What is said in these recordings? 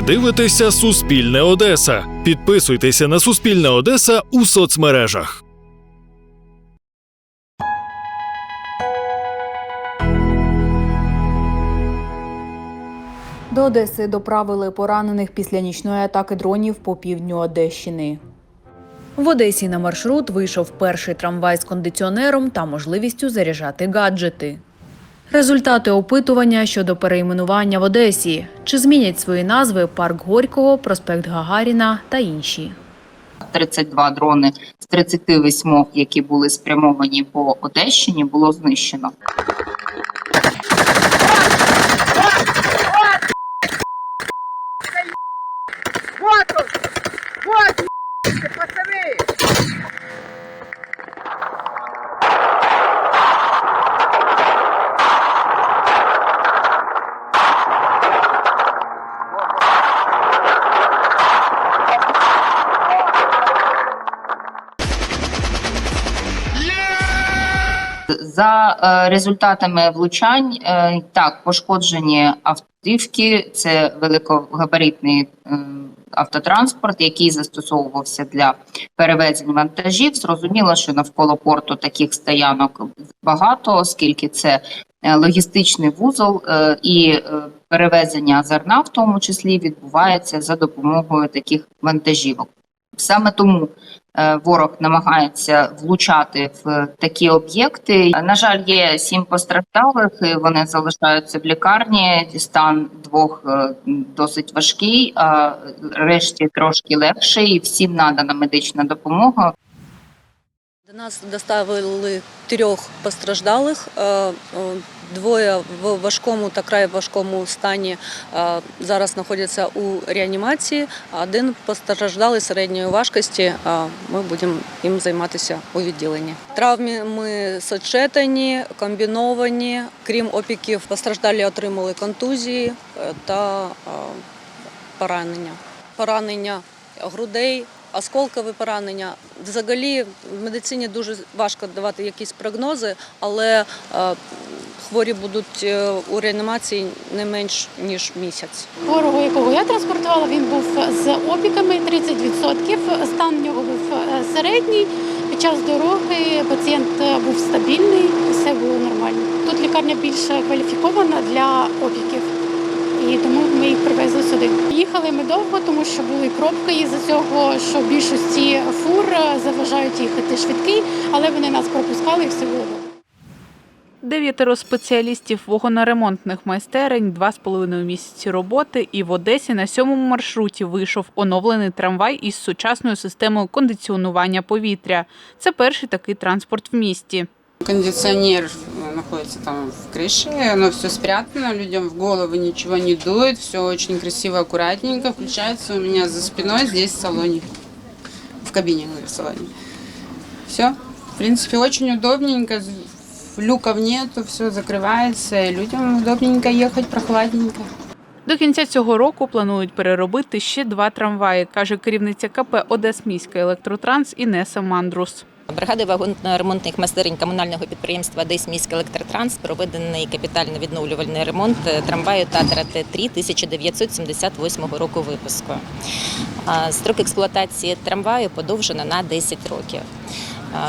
Ви дивитеся Суспільне Одеса. Підписуйтеся на Суспільне Одеса у соцмережах. До Одеси доправили поранених після нічної атаки дронів по півдню Одещини. В Одесі на маршрут вийшов перший трамвай з кондиціонером та можливістю заряджати гаджети. Результати опитування щодо перейменування в Одесі. Чи змінять свої назви парк Горького, проспект Гагаріна та інші? 32 дрони з 38, які були спрямовані по Одещині, було знищено. За е, результатами влучань, е, так пошкоджені автівки. Це великогабаритний е, автотранспорт, який застосовувався для перевезень вантажів. Зрозуміло, що навколо порту таких стоянок багато, оскільки це логістичний вузол, і перевезення зерна, в тому числі, відбувається за допомогою таких вантажівок. Саме тому ворог намагається влучати в такі об'єкти. На жаль, є сім постраждалих. і Вони залишаються в лікарні. Стан двох е, досить важкий, а решті трошки легший. Всім надана медична допомога. До нас доставили трьох постраждалих. е, е, Двоє в важкому та край важкому стані е, зараз знаходяться у реанімації. Один постраждалий середньої важкості. Ми будемо їм займатися у відділенні. Травми ми сочетані, комбіновані. Крім опіків, постраждалі отримали контузії та поранення. Поранення грудей, осколкове поранення. Взагалі в медицині дуже важко давати якісь прогнози, але е, хворі будуть е, у реанімації не менш ніж місяць. Хворого, якого я транспортувала, він був з опіками 30%. Стан нього був е, середній. Під час дороги пацієнт був стабільний, все було нормально. Тут лікарня більш кваліфікована для опіків. І тому ми їх привезли сюди. Їхали ми довго, тому що були пробки із-за цього, що більшості фур е, заважають їхати швидкий, але вони нас пропускали і все було. Дев'ятеро спеціалістів вогоноремонтних майстерень, два з половиною місяці роботи, і в Одесі на сьомому маршруті вийшов оновлений трамвай із сучасною системою кондиціонування повітря. Це перший такий транспорт в місті. Кондиционер э, находится там в крыше, оно все спрятано, людям в головы ничего не дует, все очень красиво, аккуратненько. Включается у меня за спиной здесь в салоне, в кабине, говорю, в салоне. Все, в принципе, очень удобненько, люков нету, все закрывается, и людям удобненько ехать, прохладненько. До кінця цього року планують переробити ще два трамваї, каже керівниця КП Одесміська електротранс Інеса Мандрус. Бригадою вагонно-ремонтних майстерень комунального підприємства «Десь міський електротранс» проведений капітально-відновлювальний ремонт е, трамваю Татра Т-3 1978 року випуску. Строк експлуатації трамваю подовжено на 10 років.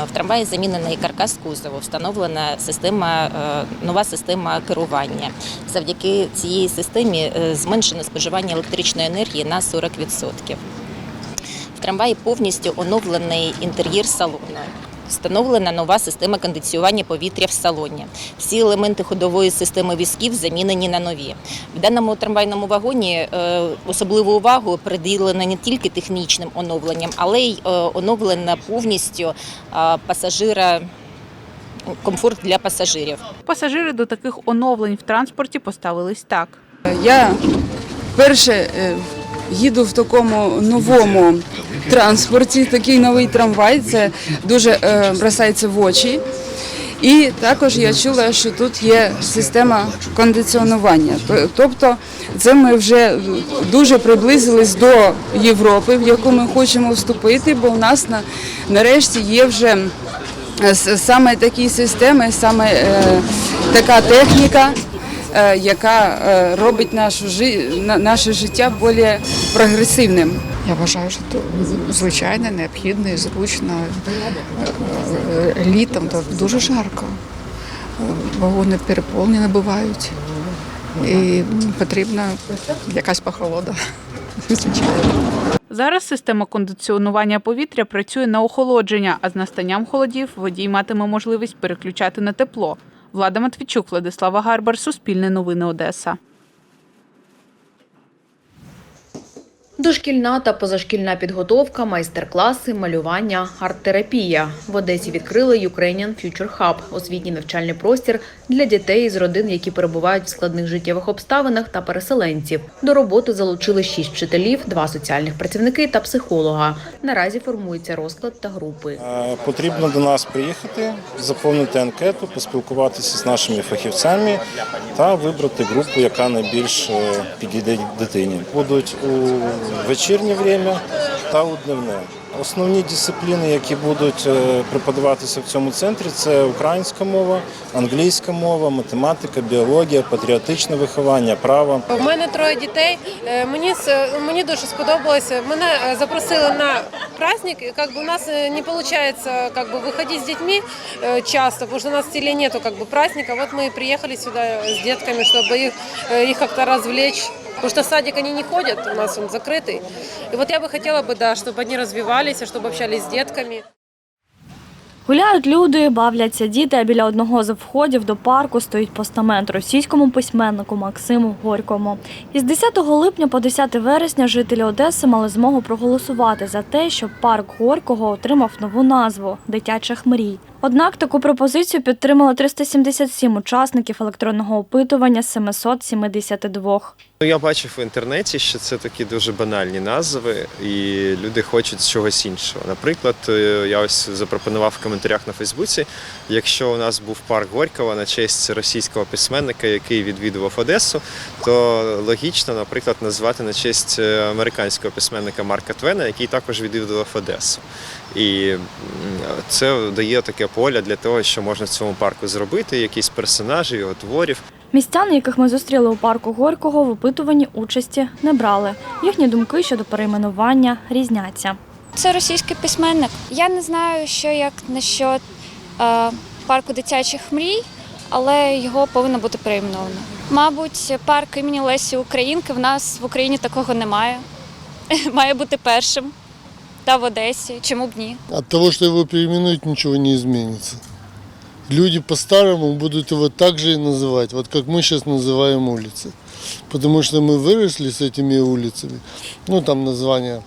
В трамваї замінений каркас кузову, встановлена система, е, нова система керування. Завдяки цій системі е, зменшено споживання електричної енергії на 40%. Трамваї повністю оновлений інтер'єр салону. Встановлена нова система кондиціювання повітря в салоні. Всі елементи ходової системи візків замінені на нові. В даному трамвайному вагоні е, особливу увагу приділено не тільки технічним оновленням, але й е, оновлена повністю е, пасажира комфорт для пасажирів. Пасажири до таких оновлень в транспорті поставились так. Я вперше е, їду в такому новому транспорті, такий новий трамвай. Це дуже е, бросається в очі. І також я чула, що тут є система кондиціонування. Тобто, це ми вже дуже приблизились до Європи, в яку ми хочемо вступити, бо у нас на, нарешті є вже е, саме такі системи, саме е, така техніка, яка е, робить нашу жи- наше життя більш прогресивним. Я вважаю, що це звичайно необхідно і зручно. Е, е, Літом то дуже жарко. Е, Вагони переповнені бувають. І потрібна якась похолода. Зараз система кондиціонування повітря працює на охолодження, а з настанням холодів водій матиме можливість переключати на тепло. Влада Матвійчук, Владислава Гарбар, Суспільне новини Одеса. Дошкільна та позашкільна підготовка, майстер-класи, малювання, арт-терапія. В Одесі відкрили Ukrainian Future Hub – освітній навчальний простір для дітей з родин, які перебувають в складних життєвих обставинах та переселенців. До роботи залучили шість вчителів, два соціальних працівники та психолога. Наразі формується розклад та групи. Е, Потрібно до нас приїхати, заповнити анкету, поспілкуватися з нашими фахівцями та вибрати групу, яка найбільш е, підійде дитині. Будуть у вечірнє время та у дневне. Основні дисципліни, які будуть е, преподаватися в цьому центрі, це українська мова, англійська мова, математика, біологія, патріотичне виховання, право. У мене троє дітей. Е, Мені с- мені дуже сподобалося. Мене е, запросили на праздник. І, Как бы у нас е, не получается как бы выходить с детьми э, часто, потому что у нас в селе нету как бы праздника. Вот мы и приехали сюда с детками, чтобы их, э, их как-то развлечь. Потому что в садик они не ходят, у нас он закрытый. И вот я бы хотела бы, да, чтобы они развивались, чтобы общались с детками. Гуляють люди, бавляться діти, а біля одного з входів до парку стоїть постамент російському письменнику Максиму Горькому. Із 10 липня по 10 вересня жителі Одеси мали змогу проголосувати за те, щоб парк Горького отримав нову назву Дитячих мрій. Однак таку пропозицію підтримали 377 учасників електронного опитування з 772. Ну, я бачив в інтернеті, що це такі дуже банальні назви, і люди хочуть чогось іншого. Наприклад, е, я ось запропонував в коментарях на Фейсбуці, якщо у нас був парк Горького на честь російського письменника, який відвідував Одесу, то логічно, наприклад, назвати на честь е, американського письменника Марка Твена, який також відвідував Одесу. І це дає таке поле для того, що можна в цьому парку зробити, якісь персонажі, його творів. Містяни, яких ми зустріли у парку Горького, в опитуванні участі не брали. Їхні думки щодо перейменування різняться. Це російський письменник. Я не знаю, що як насчет е, парку дитячих мрій, але його повинно бути перейменовано. Мабуть, парк імені Лесі Українки в нас в Україні такого немає. Має бути першим. Та в Одесі. Чому б ні? От того, что его переименуют, ничего не изменится. Люди по-старому будут его так же и называть, вот как мы сейчас называем улицы. Потому что мы выросли с этими улицами. Ну, там название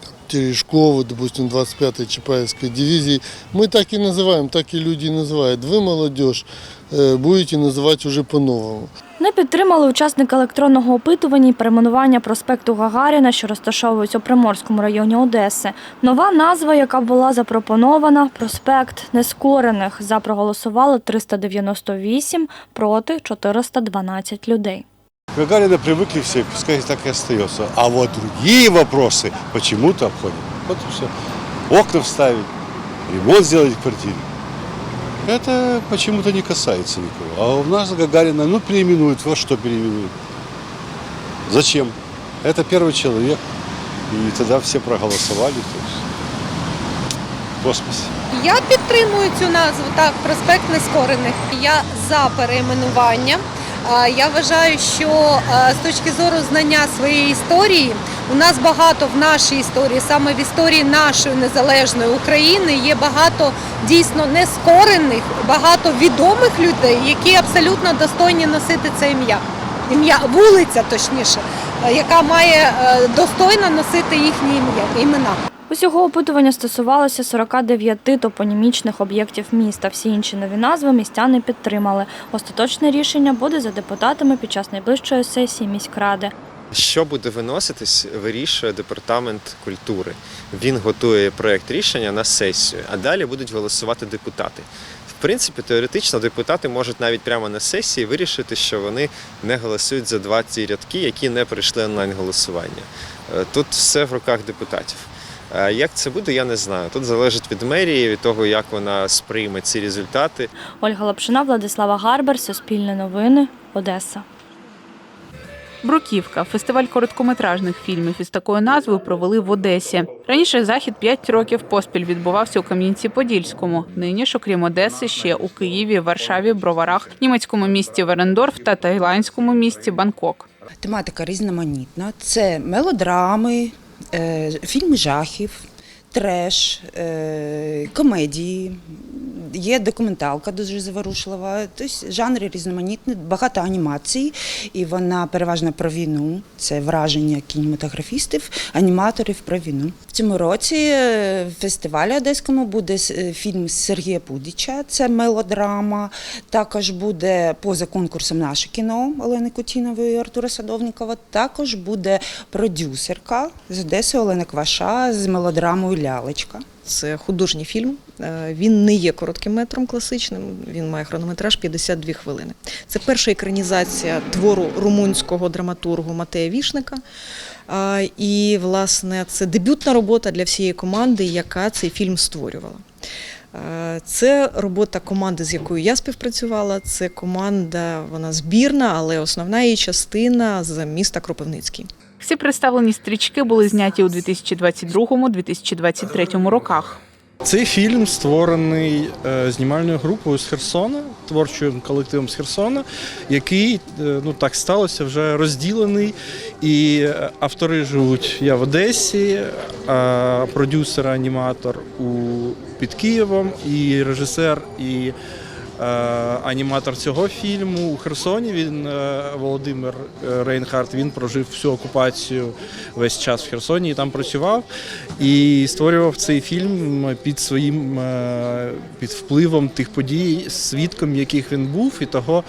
там, Терешкова, допустим, 25-й Чапаевской дивизии. Мы так и называем, так и люди и называют. Вы, молодежь, э, будете называть уже по-новому. Не підтримали учасники електронного опитування і перейменування проспекту Гагаріна, що розташовується у Приморському районі Одеси. Нова назва, яка була запропонована проспект Нескорених. За проголосували 398 проти 412 людей. Гагарина привыкли все, пускай так и остается. А вот другие вопросы почему-то обходят. Вот все. Окна вставить, ремонт сделать в квартире Это почему-то не касается никого. А у нас Гагарина, ну, переименуют. Вот что переименуют. Зачем? Это первый человек. И тогда все проголосовали. То есть космос. Я підтримую цю назву так, проспект Нескорених. Я за перейменування. А, Я вважаю, що е, з точки зору знання своєї історії у нас багато в нашій історії, саме в історії нашої незалежної України, є багато дійсно нескорених, багато відомих людей, які абсолютно достойні носити це ім'я. Ім'я вулиця, точніше, е, яка має е, достойно носити їхні імена. Усього опитування стосувалося 49 топонімічних об'єктів міста. Всі інші нові назви містяни підтримали. Остаточне рішення буде за депутатами під час найближчої сесії міськради. Що буде виноситись, вирішує департамент культури. Він готує проєкт рішення на сесію, а далі будуть голосувати депутати. В принципі, теоретично депутати можуть навіть прямо на сесії вирішити, що вони не голосують за два ці рядки, які не пройшли онлайн голосування. Е, Тут все в руках депутатів. Е, Як це буде, я не знаю. Тут залежить від мерії, від того, як вона сприйме ці результати. Ольга Лапшина, Владислава Гарбер, Суспільне новини, Одеса. Бруківка фестиваль короткометражних фільмів із такою назвою провели в Одесі. Раніше захід 5 років поспіль відбувався у Кам'янці-Подільському. Нині ж, окрім Одеси, ще у Києві, Варшаві, Броварах, німецькому місті Верендорф та тайландському місті Бангкок. Тематика різноманітна. Це мелодрами, е, фільми жахів, треш, е, комедії. Є документалка дуже заворушлива. Тобто жанри різноманітні, багато анімацій, і вона переважно про війну. Це враження кінематографістів, аніматорів про війну. В цьому році е, в фестивалі Одеському буде е, фільм Сергія Пудіча, це мелодрама. Також буде поза конкурсом наше кіно Олени Кутінової і Артура Садовнікова. Також буде продюсерка з Одеси Олена Кваша з мелодрамою Лялечка. Це художній фільм. Е, Він не є коротким метром класичним. Він має хронометраж 52 хвилини. Це перша екранізація твору румунського драматургу Матея Вішника. І, власне, це дебютна робота для всієї команди, яка цей фільм створювала. Е, Це робота команди, з якою я співпрацювала. Це команда, вона збірна, але основна її частина з міста Кропивницький. Всі представлені стрічки були зняті у 2022-2023 роках. Цей фільм створений е, знімальною групою з Херсона, творчим колективом з Херсона, який е, ну так сталося вже розділений. І е, автори живуть я в Одесі, а продюсер, аніматор у під Києвом, і режисер, і аніматор цього фільму у Херсоні. Він е, Володимир е, Рейнхард. Він прожив всю окупацію весь час в Херсоні і там працював. І створював цей фільм під своїм е, під впливом тих подій, свідком яких він був, і того.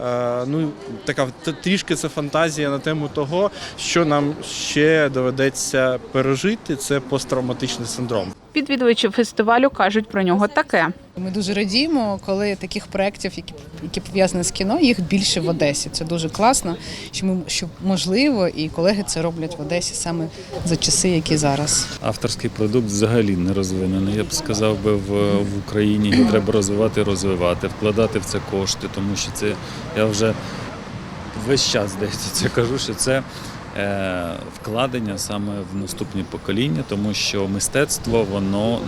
е, Ну, така трішки це фантазія на тему того, що нам ще доведеться пережити. Це посттравматичний синдром. Відвідувачі фестивалю кажуть про нього таке. Ми дуже радіємо, коли таких проєктів, які, які пов'язані з кіно, їх більше в Одесі. Це дуже класно, що ми що можливо, і колеги це роблять в Одесі саме за часи, які зараз. Авторський продукт взагалі не розвинений. Я б сказав би в, в Україні його треба розвивати, розвивати, вкладати в це кошти, тому що це я вже весь час здається це кажу, що це вкладення саме в наступні покоління, тому що мистецтво воно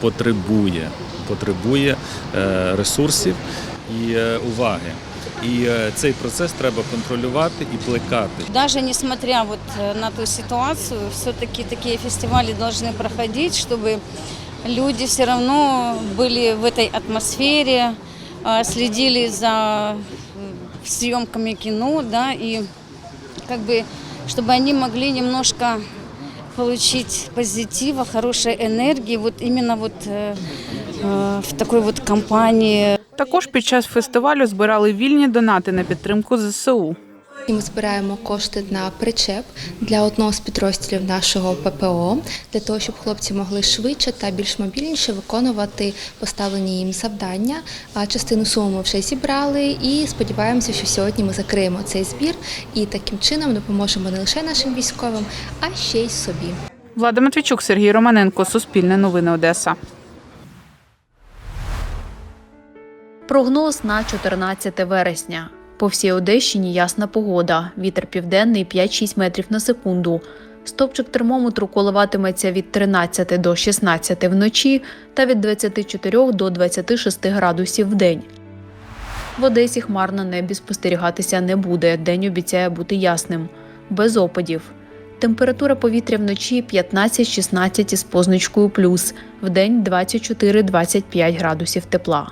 потребує, потребує е, ресурсів і е, уваги. І е, цей процес треба контролювати і плекати. Даже несмотря вот э, на ту ситуацию, все-таки такие фестивали должны проходить, чтобы люди все равно были в этой атмосфере, э, следили за э, съемками кино, да, и как бы, чтобы они могли немножко получить позитива, хорошей энергии, вот именно вот э, э, в такой вот компании. Також під час фестивалю збирали вільні донати на підтримку ЗСУ. І Ми збираємо кошти на причеп для одного з підрозділів нашого ППО, для того, щоб хлопці могли швидше та більш мобільніше виконувати поставлені їм завдання. А частину суми ми вже зібрали і сподіваємося, що сьогодні ми закриємо цей збір і таким чином допоможемо не лише нашим військовим, а ще й собі. Влада Матвійчук, Сергій Романенко, Суспільне новини Одеса. Прогноз на 14 вересня. По всій Одещині ясна погода. Вітер південний 5-6 метрів на секунду. Стопчик термометру коливатиметься від 13 до 16 вночі та від 24 до 26 градусів в день. В Одесі хмар на небі спостерігатися не буде. День обіцяє бути ясним, без опадів. Температура повітря вночі 15-16 із позначкою плюс, вдень 24-25 градусів тепла.